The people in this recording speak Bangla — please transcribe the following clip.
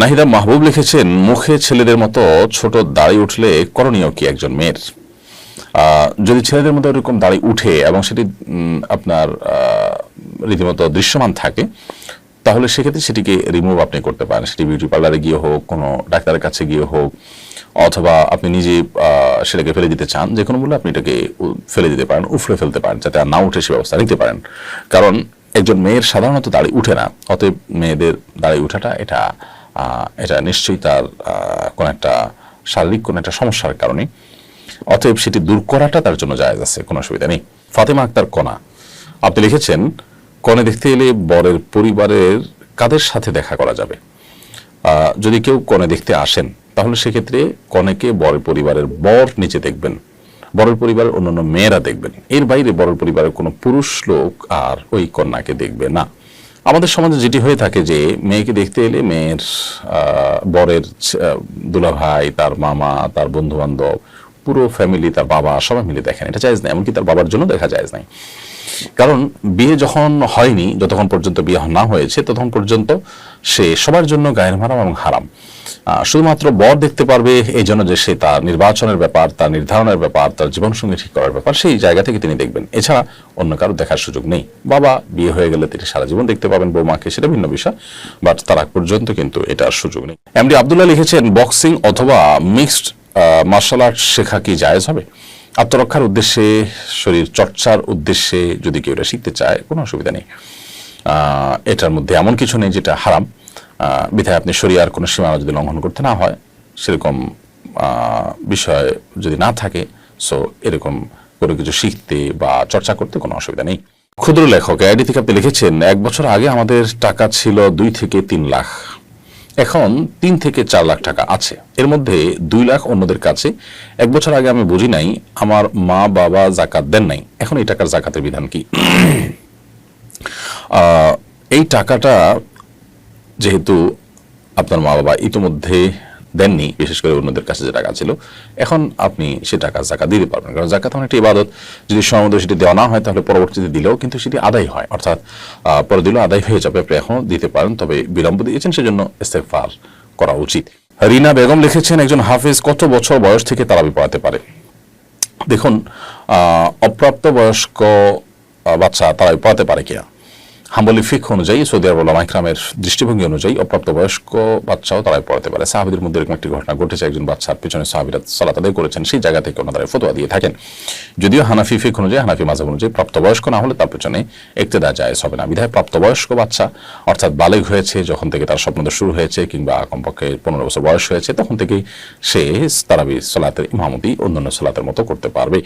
নাহিদা মাহবুব লিখেছেন, মুখে ছেলেদের মতো ছোট দাড়ি উঠলে করণীয় কি একজন মেয়ের? যদি ছেলেদের মতো এরকম দাড়ি উঠে এবং সেটি আপনার রীতিমতো দৃশ্যমান থাকে, তাহলে সেক্ষেত্রে সেটিকে রিমুভ আপনি করতে পারেন। সেটি বিউটি পার্লারে গিয়ে হোক, কোনো ডাক্তারের কাছে গিয়ে হোক, অথবা আপনি নিজে সেটাকে ফেলে দিতে চান, যে কোনো মূল্যে আপনি এটাকে ফেলে দিতে পারেন উফড়ে ফেলতে পারেন, যাতে আর না উঠে সে ব্যবস্থা নিতে পারেন। কারণ একজন মেয়ের সাধারণত দাড়ি উঠে না, অতএব মেয়েদের দাড়ি উঠাটা এটা এটা নিশ্চয়ই তার কোনো একটা শারীরিক, কোনো একটা সমস্যার কারণে। অতএব সেটি দূর করাটা তার জন্য জায়েজ আছে, কোনো অসুবিধা নেই। ফাতেমা আক্তার কণা। আপনি লিখেছেন কনে দেখতে এলে বরের পরিবারের কাদের সাথে দেখা করা যাবে? যদি কেউ কনে দেখতে আসেন, তাহলে সেক্ষেত্রে কনেকে বরের পরিবারের বর নিচে দেখবেন, বরের পরিবারের অন্যান্য মেয়েরা দেখবেন। এর বাইরে বরের পরিবারের কোনো পুরুষ লোক আর ওই কন্যাকে দেখবে না। আমাদের সমাজে যেটি হয়ে থাকে যে মেয়েকে দেখতে এলে মেয়ের বরের দুলা ভাই দুলাভাই, তার মামা, তার বন্ধু বান্ধব পুরো ফ্যামিলি তার বাবা সবাই মিলে দেখেন। এটা চাইজ নাই, এমনকি তার বাবার জন্য দেখা যায় নাই। কারণ বিয়ে যখন হয়নি, যতক্ষণ পর্যন্ত বিয়ে না হয়েছে, ততক্ষণ পর্যন্ত সে সবার জন্য গায়ের মারাম এবং হারাম। শুধুমাত্র বর দেখতে পারবে এই জন্য যে সে তার নির্বাচনের ব্যাপার, তার নির্ধারণের ব্যাপার, তার জীবনসঙ্গী ঠিক করার ব্যাপার, সেই জায়গা থেকে তিনি দেখবেন। এছাড়া অন্য কারও দেখার সুযোগ নেই। বাবা বিয়ে হয়ে গেলে তিনি সারা জীবন দেখতে পাবেন বৌমাকে, সেটা ভিন্ন বিষয় বাট তার পর্যন্ত কিন্তু এটার সুযোগ নেই। এমডি আবদুল্লাহ লিখেছেন বক্সিং অথবা মিক্সড মার্শাল আর্ট শেখা কি জায়েজ হবে? আত্মরক্ষার উদ্দেশ্যে, শরীর চর্চার উদ্দেশ্যে যদি কেউ এটা শিখতে চায়, কোনো অসুবিধা নেই। এটার মধ্যে এমন কিছু নেই যেটা হারাম। বিধায় আপনি শরিয়ার কোনো সীমানা যদি লঙ্ঘন করতে না হয়, সেরকম বিষয় যদি না থাকে সো এরকম কোনো কিছু শিখতে বা চর্চা করতে কোনো অসুবিধা নেই। ক্ষুদ্র লেখক আইডি থেকে আপনি লিখেছেন, এক বছর আগে আমাদের টাকা ছিল দুই থেকে তিন লাখ। এখন তিন থেকে চার লাখ টাকা আছে। এর মধ্যে দুই লাখ অন্যদের কাছে। এক বছর আগে আমি বুঝি নাই, আমার মা, বাবা জাকাত দেন নাই। এখন এই টাকার জাকাতের বিধান কি? এই টাকাটা যেহেতু আপনার মা বাবা ইতিমধ্যে দেননি, বিশেষ করে অন্যদের কাছে যে টাকা ছিল। এখন আপনি সে টাকা জাকা দিতে পারবেন, কারণ জাকাত অনেকটা ইবাদত। যদি সময় সেটি দেওয়া না হয়, তাহলে পরবর্তীতে দিলেও কিন্তু সেটি আদায় হয়। অর্থাৎ পরে দিলেও আদায় হয়ে যাবে, আপনি এখনও দিতে পারেন, তবে বিলম্ব দিয়েছেন, সেজন্য ইস্তেফার করা উচিত। রিনা বেগম লিখেছেন, একজন হাফেজ কত বছর বয়স থেকে তারাবি পড়াতে পারে? দেখুন অপ্রাপ্ত বয়স্ক বাচ্চা তারাই পড়াতে পারে কিনা। হাম্বলি ফিক অনুযায়ী সৌদি আরব ওলামা ইকরামের দৃষ্টিভঙ্গি অনুযায়ী অপ্রাপ্ত বয়স্ক বাচ্চাও তারাই পড়াতে পারে। সাহাবিদের মধ্যে এরকম একটি ঘটনা ঘটেছে। একজন বাচ্চার পিছনে সাহাবিরা সালাত আদায় করেছেন। সেই জায়গা থেকে ওনারা ফতোয়া দিয়ে থাকেন। যদিও হানাফি ফিক অনুযায়ী, হানাফি মাজাব অনুযায়ী প্রাপ্তবয়স্ক না হলে তার পেছনে একতেদা যায় হবে না। বিধায় প্রাপ্তবয়স্ক বাচ্চা অর্থাৎ বালেগ হয়েছে, যখন থেকে তার স্বপ্নদোষ শুরু হয়েছে কিংবা কমপক্ষে পনেরো বছর বয়স হয়েছে, তখন থেকেই সে তারাবি সালাতের ইমামতি অন্যান্য সালাতের মতো করতে পারবে।